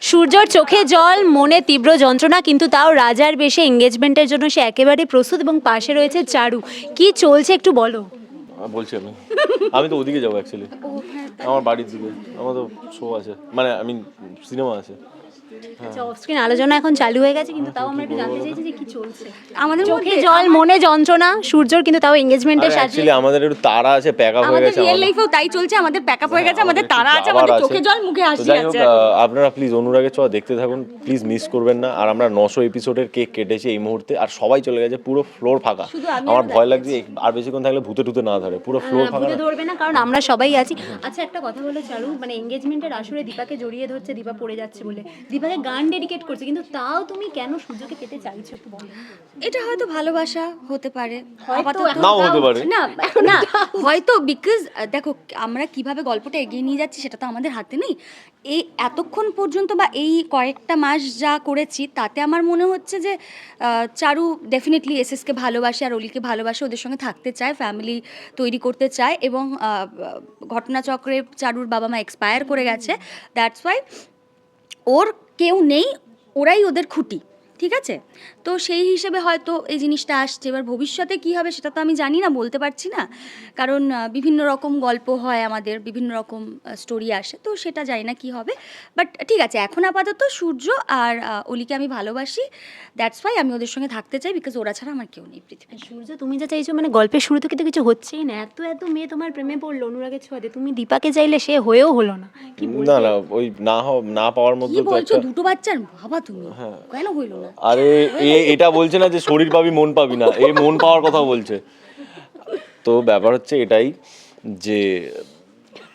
সূর্যর চোখে জল মনে তীব্র যন্ত্রণা কিন্তু তাও রাজার বেশে এঙ্গেজমেন্টের জন্য সে একেবারে প্রস্তুত এবং পাশে রয়েছে চারু। কি চলছে একটু বলো। বলছি আমি। আমি তো ওদিকে যাব অ্যাকচুয়ালি আমার বাড়ির দিকে। আমার তো শো আছে। মানে আমি সিনেমা আছে। অফ স্ক্রিন আলোচনা এখন চালু হয়ে গেছে কিন্তু তাও আমরা একটু জানতে চাইছি যে কি চলছে। আমাদের চোখে জল মনে যন্ত্রণা সূর্যর কিন্তু তাও এঙ্গেজমেন্টের সাথে অ্যাকচুয়ালি আমাদের একটু তারা আছে প্যাক আপ হয়ে আমাদের গেছে রিয়েল আমাদের- লাইফেও তাই চলছে আমাদের প্যাকআপ হয়ে গেছে আমাদের তারা আছে আমাদের চোখে জল মুখে হাসি আছে আপনারা প্লিজ অনুরাগের ছোঁয়া দেখতে থাকুন প্লিজ মিস করবেন না। আর আমরা নশো এপিসোডের কেক কেটেছি এই মুহূর্তে আর সবাই চলে গেছে পুরো ফ্লোর ফাঁকা। আমার ভয় লাগছে আর বেশিক্ষণ থাকলে ভূতে টুতে না ধরে পুরো ফ্লোর ফাঁকা ধরবে না কারণ আমরা সবাই আছি। আচ্ছা একটা কথা বলে চালু মানে এঙ্গেজমেন্টের আসরে দীপাকে জড়িয়ে ধরছে দীপা পড়ে যাচ্ছে বলে। দীপাকে গান ডেডিকেট করছে কিন্তু তাও তুমি কেন সূর্যকে পেতে চাইছো একটু বলো। এটা হয়তো ভালোবাসা হতে পারে। হয়তো নাও হতে পারে। না না হয়তো বিকজ দেখো আমরা কীভাবে গল্পটা এগিয়ে নিয়ে যাচ্ছি সেটা তো আমাদের হাতে নেই। এই এতক্ষণ পর্যন্ত বা এই কয়েকটা মাস যা করেছি তাতে আমার মনে হচ্ছে যে চারু ডেফিনেটলি এসএসকে ভালোবাসে আর অলিকে ভালোবাসে ওদের সঙ্গে থাকতে চায় ফ্যামিলি তৈরি করতে চায় এবং ঘটনাচক্রে চারুর বাবা মা এক্সপায়ার করে গেছে। দ্যাটস ওয়াই ওর কেউ নেই, ওরাই ওদের খুঁটি, ঠিক আছে? তো সেই হিসেবে হয়তো এই জিনিসটা আসছে। এবার ভবিষ্যতে কি হবে সেটা তো আমি জানি না, বলতে পারছি না। কারণ বিভিন্ন রকম গল্প হয় আমাদের, বিভিন্ন রকম স্টোরি আসে, তো সেটা জানি না কি হবে। বাট ঠিক আছে, এখন আপাতত সূর্য আর অলিকে আমি ভালোবাসি। দ্যাটস ওয়াই আমি ওদের সঙ্গে থাকতে চাই বিকজ ওরা ছাড়া আমার কেউ নেই পৃথিবীতে। সূর্য, তুমি যা চাইছো মানে গল্পের শুরু থেকে তো কিছু হচ্ছেই না। এত এত মেয়ে তোমার প্রেমে পড়ল অনুরাগের ছোঁয়াতে। তুমি দীপাকে চাইলে সে হয়েও হলো না। কি না না ওই না না পাওয়ার মধ্যে তো বলছো? দুটো বাচ্চার বাবা তুমি? কেন হইল না? আরে এ এটা বলছে না যে শরীর পাবি মন পাবি না। এ মন পাওয়ার কথা বলছে। তো ব্যাপার হচ্ছে এটাই যে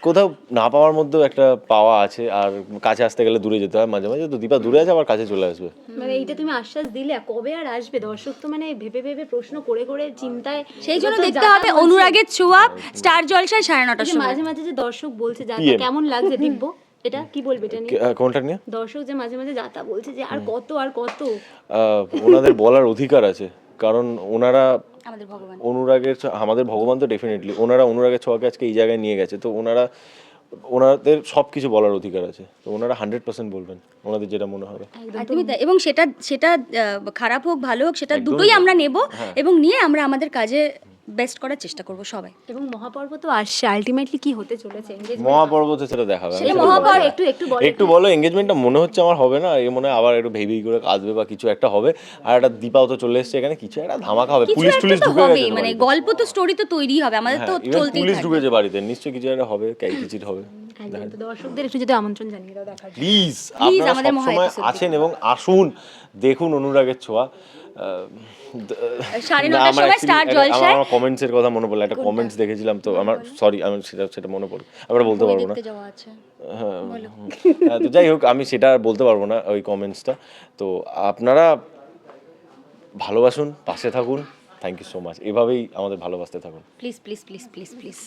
কোথাও না পাওয়ার মধ্যেও একটা পাওয়া আছে আর কাছে আসতে গেলে দূরে যেতে হয় মাঝে মাঝে। তো দীপা দূরে আছে আবার কাছে চলে আসবে। মানে এইটা তুমি আশ্বাস দিলে কবে আর আসবে? দর্শক তো মানে ভেবে ভেবে প্রশ্ন করে করে চিন্তায় সেই জন্য দেখতে হবে অনুরাগের ছোঁয়া স্টার জলসায় সাড়ে নটার সময়। মাঝে মাঝে যে দর্শক বলছে PM কেমন লাগছে দিব্য এটা কি বলবে এটা নিয়ে? কোনটা নিয়ে? দর্শক যে মাঝে মাঝে যাতা বলছে যে আর কত আর কত? আহ, ওনাদের বলার অধিকার আছে। কারণ ওনারা আমাদের অনুরাগের আমাদের ভগবান তো ডেফিনেটলি ওনারা অনুরাগের ছোঁয়াকে আজকে এই জায়গায় নিয়ে গেছে। তো ওনারা ওনাদের সব কিছু বলার অধিকার আছে। তো ওনারা হান্ড্রেড পার্সেন্ট বলবেন ওনাদের যেটা মনে হবে। একদমই তাই এবং সেটা সেটা আহ, খারাপ হোক ভালো হোক সেটা দুটোই আমরা নেব এবং নিয়ে আমরা আমাদের কাজে বেস্ট করার চেষ্টা করব সবাই। এবং মহাপর্ব তো আসছে আলটিমেটলি কি হতে চলেছে? Engagement- মহাপর্বতে সেটা দেখাবে আমি সেটা মহাপর্ব একটু একটু বলো। একটু বলো এঙ্গেজমেন্টটা মনে হচ্ছে আমার হবে না এই মনে হয় আবার একটু ভেবেই করে আসবে বা কিছু একটা হবে। আর একটা দীপাও তো চলে এসছে এখানে কিছু একটা ধামাকা হবে কিছু পুলিশ টুলিশ ঢুকে গেছে মানে গল্প তো স্টোরি তো তৈরি হবে আমাদের তো হ্যাঁ, চলতেই পুলিশ ঢুকেছে বাড়িতে নিশ্চয়ই কিছু একটা হবে ক্যাইকিচিট হবে। দর্শকদের একটু যদি আমন্ত্রণ জানিয়ে দাও দেখার প্লিজ আপনারা সবসময় আছেন এবং আসুন দেখুন অনুরাগের ছোঁয়া। আমার কমেন্টস এর কথা মনে পড়ল। একটা কমেন্টস দেখেছিলাম তো আমার সরি আমি সেটা সেটা মনে আমরা বলতে পারব না। হ্যাঁ, হ্যাঁ, তো যাই হোক আমি সেটা বলতে পারব না ওই কমেন্টসটা তো আপনারা ভালোবাসুন পাশে থাকুন। থ্যাংক ইউ সো মাচ এভাবেই আমাদের ভালোবাসতে থাকুন। Please please please please please